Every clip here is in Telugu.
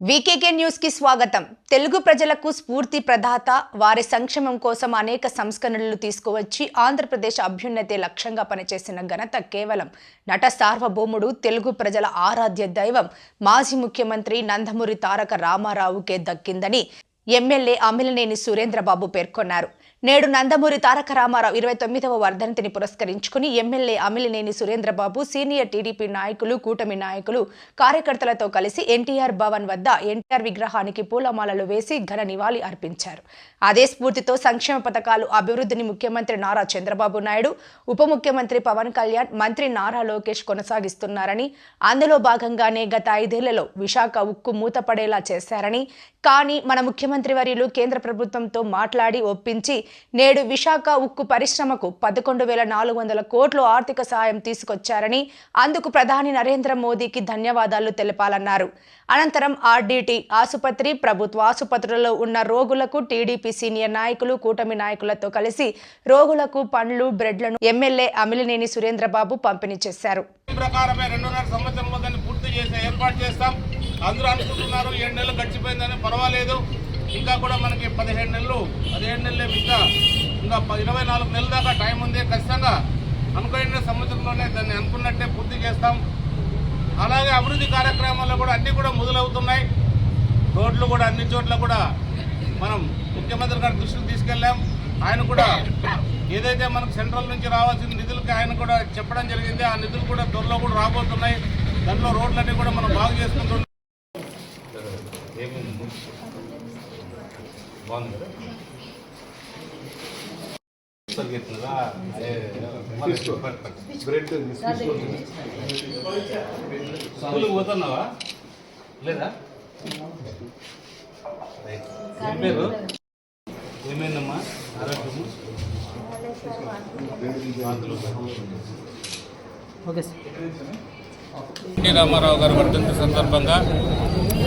వీకేకే న్యూస్కి స్వాగతం. తెలుగు ప్రజలకు స్ఫూర్తి ప్రదాత వారి సంక్షేమం కోసం అనేక సంస్కరణలు తీసుకువచ్చి ఆంధ్రప్రదేశ్ అభ్యున్నతి లక్ష్యంగా పనిచేసిన ఘనత కేవలం నట సార్వభౌముడు తెలుగు ప్రజల ఆరాధ్య దైవం మాజీ ముఖ్యమంత్రి నందమూరి తారక రామారావుకే దక్కిందని ఎమ్మెల్యే అమిలినేని సురేంద్రబాబు పేర్కొన్నారు. నేడు నందమూరి తారక రామారావు ఇరవై తొమ్మిదవ వర్ధంతిని పురస్కరించుకుని MLA Amilineni Surendrababu senior TDP నాయకులు కూటమి నాయకులు కార్యకర్తలతో కలిసి ఎన్టీఆర్ భవన్ వద్ద ఎన్టీఆర్ విగ్రహానికి పూలమాలలు వేసి ఘన నివాళి అర్పించారు. అదే స్ఫూర్తితో సంక్షేమ పథకాలు అభివృద్ధిని ముఖ్యమంత్రి నారా చంద్రబాబు నాయుడు ఉప ముఖ్యమంత్రి పవన్ కళ్యాణ్ మంత్రి నారా లోకేష్ కొనసాగిస్తున్నారని అందులో భాగంగానే గత ఐదేళ్ళలో విశాఖ ఉక్కు మూతపడేలా చేశారని కానీ మన ముఖ్యమంత్రి వర్యులు కేంద్ర ప్రభుత్వంతో మాట్లాడి ఒప్పించి నేడు విశాఖ ఉక్కు పరిశ్రమకు పదకొండు వేల నాలుగు వందల కోట్లు ఆర్థిక సహాయం తీసుకొచ్చారని అందుకు ప్రధాని నరేంద్ర మోదీకి ధన్యవాదాలు తెలపాలన్నారు. అనంతరం ఆర్డీటీ ఆసుపత్రి ప్రభుత్వ ఆసుపత్రుల్లో ఉన్న రోగులకు టీడీపీ సీనియర్ నాయకులు కూటమి నాయకులతో కలిసి రోగులకు పండ్లు బ్రెడ్లను ఎమ్మెల్యే అమిలినేని సురేంద్రబాబు పంపిణీ చేశారు. ప్రకారమే రెండున్నర పూర్తి చేసే ఏర్పాటు చేస్తాం. అందరూ అనుకుంటున్నారు ఏడు నెలలు గడిచిపోయిందని పర్వాలేదు. ఇంకా కూడా మనకి పదిహేడు నెలలు పదిహేడు నెలలు ఇంకా ఇంకా ఇరవై నాలుగు నెలల దాకా టైం ఉంది. ఖచ్చితంగా అనుకున్న సంవత్సరంలోనే దాన్ని అనుకున్నట్టే పూర్తి చేస్తాం. అలాగే అభివృద్ధి కార్యక్రమాల్లో కూడా అన్నీ కూడా మొదలవుతున్నాయి. రోడ్లు కూడా అన్ని చోట్ల కూడా మనం ముఖ్యమంత్రి గారి దృష్టికి తీసుకెళ్ళాం. ఆయన కూడా ఏదైతే మనకు సెంట్రల్ నుంచి రావాల్సిన నిధులకి ఆయన కూడా చెప్పడం జరిగింది. ఆ నిధులు కూడా త్వరలో కూడా రాబోతున్నాయి. దాంట్లో రోడ్లన్నీ కూడా మనం బాగు చేసుకుంటున్నాం బాగుంది కదా స్కూల్కి పోతున్నావా లేదా పేరు ఏమైందమ్మా ఆరోగ్యము ఎన్టీ రామారావు గారి వర్ధంతి సందర్భంగా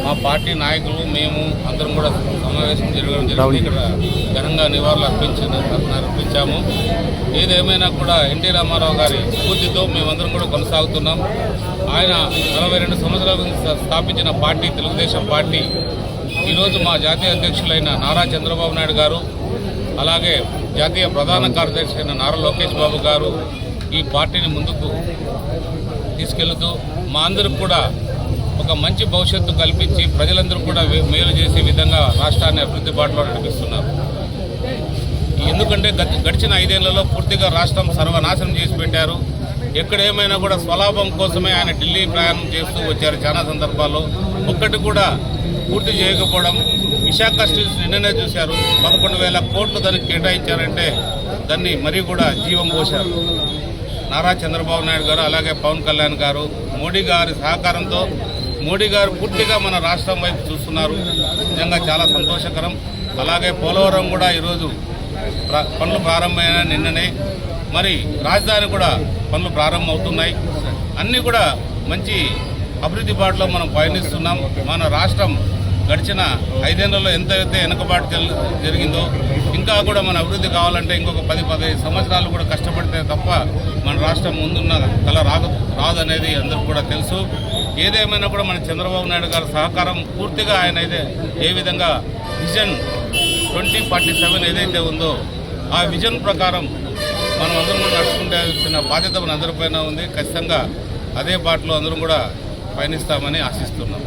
మా పార్టీ నాయకులు మేము అందరం కూడా సమావేశం జరగడం జరిగింది. ఇక్కడ ఘనంగా నివాళులు అర్పించిన అర్పించాము. ఏదేమైనా కూడా ఎన్టీ రామారావు గారి స్ఫూర్తితో మేమందరం కూడా కొనసాగుతున్నాం. ఆయన నలభై రెండు సంవత్సరాల స్థాపించిన పార్టీ తెలుగుదేశం పార్టీ. ఈరోజు మా జాతీయ అధ్యక్షులైన నారా చంద్రబాబు నాయుడు గారు అలాగే జాతీయ ప్రధాన కార్యదర్శి అయిన నారా లోకేష్ బాబు గారు ఈ పార్టీని ముందుకు తీసుకెళ్తూ మా అందరికి కూడా ఒక మంచి భవిష్యత్తు కల్పించి ప్రజలందరూ కూడా మేలు చేసే విధంగా రాష్ట్రాన్ని అభివృద్ధి బాటలో నడిపిస్తున్నారు. ఎందుకంటే గత గడిచిన ఐదేళ్ళలో పూర్తిగా రాష్ట్రం సర్వనాశనం చేసి పెట్టారు. ఎక్కడేమైనా కూడా స్వలాభం కోసమే ఆయన ఢిల్లీ ప్రయాణం చేస్తూ వచ్చారు చాలా సందర్భాల్లో. ఒక్కటి కూడా పూర్తి చేయకపోవడం విశాఖ స్టీల్స్ నిన్ననే చూశారు. పదకొండు వేల కోట్లు దానికి కేటాయించారంటే దాన్ని మరీ కూడా జీవం పోశారు. నారా చంద్రబాబు నాయుడు గారు అలాగే పవన్ కళ్యాణ్ గారు మోడీ గారి సహకారంతో మోడీ గారు పూర్తిగా మన రాష్ట్రం వైపు చూస్తున్నారు. నిజంగా చాలా సంతోషకరం. అలాగే పోలవరం కూడా ఈరోజు పనులు ప్రారంభమైన నిన్ననే. మరి రాజధాని కూడా పనులు ప్రారంభమవుతున్నాయి. అన్నీ కూడా మంచి అభివృద్ధి బాటలో మనం పయనిస్తున్నాం. మన రాష్ట్రం గడిచిన ఐదేళ్ళలో ఎంతైతే వెనుకబాటు జరిగిందో ఇంకా కూడా మన అభివృద్ధి కావాలంటే ఇంకొక పది పదిహేను సంవత్సరాలు కూడా కష్టపడితే తప్ప మన రాష్ట్రం ముందున్న కళ రాదు రాదనేది అందరికి కూడా తెలుసు. ఏదేమైనా కూడా మన చంద్రబాబు నాయుడు గారి సహకారం పూర్తిగా ఆయన అయితే ఏ విధంగా విజన్ ట్వంటీ ఫార్టీ సెవెన్ ఏదైతే ఉందో ఆ విజన్ ప్రకారం మనం అందరం కూడా నడుచుకుంటే బాధ్యత మన అందరిపైన ఉంది. ఖచ్చితంగా అదే బాటలో అందరం కూడా పయనిస్తామని ఆశిస్తున్నాం.